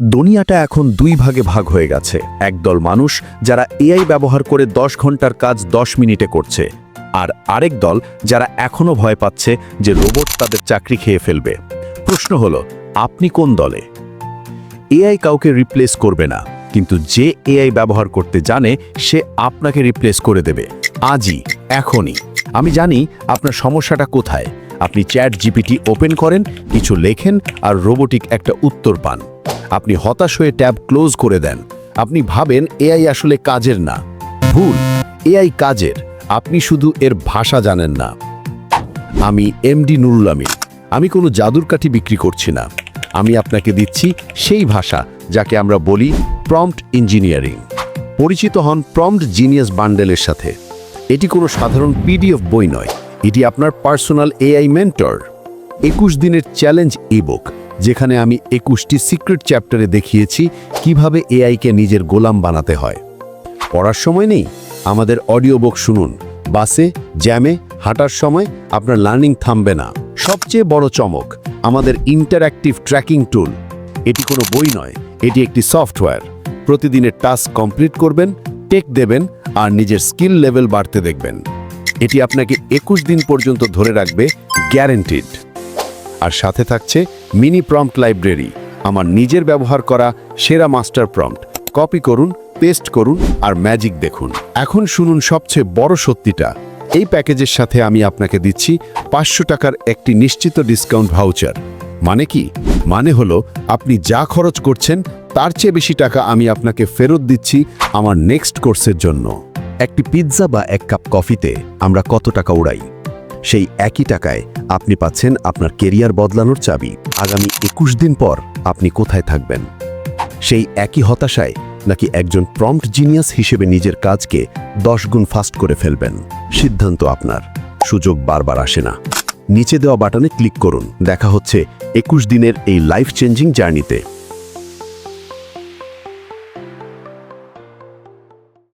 দুনিয়াটা এখন দুই ভাগে ভাগ হয়ে গেছে। একদল মানুষ যারা এআই ব্যবহার করে দশ ঘণ্টার কাজ দশ মিনিটে করছে, আর আরেক দল যারা এখনও ভয় পাচ্ছে যে রোবট তাদের চাকরি খেয়ে ফেলবে। প্রশ্ন হলো, আপনি কোন দলে? এআই কাউকে রিপ্লেস করবে না, কিন্তু যে এআই ব্যবহার করতে জানে, সে আপনাকে রিপ্লেস করে দেবে। আজই, এখনই। আমি জানি আপনার সমস্যাটা কোথায়। আপনি চ্যাট জিপিটি ওপেন করেন, কিছু লেখেন, আর রোবোটিক একটা উত্তর পান। আপনি হতাশ হয়ে ট্যাব ক্লোজ করে দেন। আপনি ভাবেন এআই আসলে কাজের না। ভুল, এআই কাজের। আপনি শুধু এর ভাষা জানেন না। আমি এমডি নুরুল আমিন। আমি কোনো জাদুর কাঠি বিক্রি করছি না। আমি আপনাকে দিচ্ছি সেই ভাষা যাকে আমরা বলি প্রম্পট ইঞ্জিনিয়ারিং পরিচিত হন প্রম্পট জিনিয়াস বান্ডেলের সাথে। এটি কোনো সাধারণ পিডিএফ বই নয়। এটি আপনার পার্সোনাল এআই মেন্টর একুশ দিনের চ্যালেঞ্জ ইবুক যেখানে আমি একুশটি সিক্রেট চ্যাপ্টারে দেখিয়েছি কীভাবে এআইকে নিজের গোলাম বানাতে হয়। পড়ার সময় নেই? আমাদের অডিও বুক শুনুন। বাসে, জ্যামে, হাঁটার সময় আপনার লার্নিং থামবে না। সবচেয়ে বড় চমক, আমাদের ইন্টারঅ্যাক্টিভ ট্র্যাকিং টুল এটি কোনো বই নয়, এটি একটি সফটওয়্যার প্রতিদিনের টাস্ক কমপ্লিট করবেন টেক দেবেন আর নিজের স্কিল লেভেল বাড়তে দেখবেন। এটি আপনাকে একুশ দিন পর্যন্ত ধরে রাখবে গ্যারেন্টিড আর সাথে থাকছে মিনি প্রম্পট লাইব্রেরি। আমার নিজের ব্যবহার করা সেরা মাস্টার প্রম্পট। কপি করুন, পেস্ট করুন আর ম্যাজিক দেখুন। এখন শুনুন সবচেয়ে বড় সত্যিটা। এই প্যাকেজের সাথে আমি আপনাকে দিচ্ছি পাঁচশো টাকার একটি নিশ্চিত ডিসকাউন্ট ভাউচার। মানে কি? মানে হলো আপনি যা খরচ করছেন, তার চেয়ে বেশি টাকা আমি আপনাকে ফেরত দিচ্ছি আমার নেক্সট কোর্সের জন্য। একটি পিৎজা বা এক কাপ কফিতে আমরা কত টাকা উড়াই? সেই একই টাকায় আপনি পাচ্ছেন আপনার কেরিয়ার বদলানোর চাবি। আগামী একুশ দিন পর আপনি কোথায় থাকবেন? সেই একই হতাশায় নাকি একজন প্রম্পট জিনিয়াস হিসেবে নিজের কাজকে দশ গুণ ফাস্ট করে ফেলবেন? সিদ্ধান্ত আপনার। সুযোগ বারবার আসে না। নিচে দেওয়া বাটনে ক্লিক করুন। দেখা হচ্ছে একুশ দিনের এই লাইফ চেঞ্জিং জার্নিতে